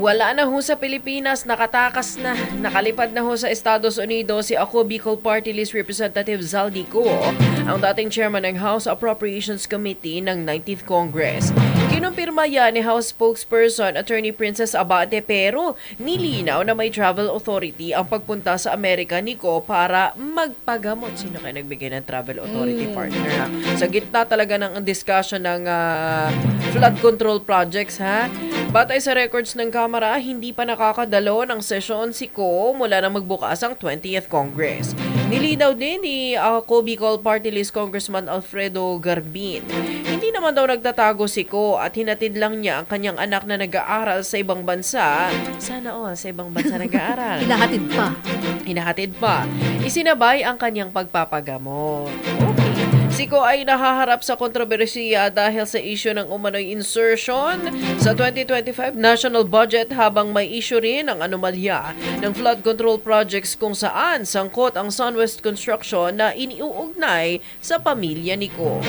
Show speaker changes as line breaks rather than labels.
Wala na ho sa Pilipinas, nakatakas na, nakalipad na ho sa Estados Unidos si Ako Bicol Party List Representative Zaldico, ang dating chairman ng House Appropriations Committee ng 19th Congress. Kinumpirma yan ni House spokesperson Attorney Princess Abate pero nilinaw na may travel authority ang pagpunta sa Amerika ni Ko para magpagamot. Sino kaya nagbigay ng travel authority partner ha? Sa gitna talaga ng discussion ng ah, flood control projects ha. Batay sa records ng Kamara, hindi pa nakakadalo ng sesyon si Ko mula na magbukas ang 20th Congress. Nilinaw din ni ako Bicol Party List Congressman Alfredo Garbin. Hindi naman daw nagtatago si Ko at hinatid lang niya ang kanyang anak na nag-aaral sa ibang bansa. Sana all sa ibang bansa nag-aaral.
Hinahatid pa.
Hinahatid pa. Isinabay ang kanyang pagpapagamot. Siko ay nahaharap sa kontrobersiya dahil sa issue ng umano'y insertion sa 2025 national budget habang may issue rin ang anomalya ng flood control projects kung saan sangkot ang Sunwest Construction na iniuugnay sa pamilya ni Ko.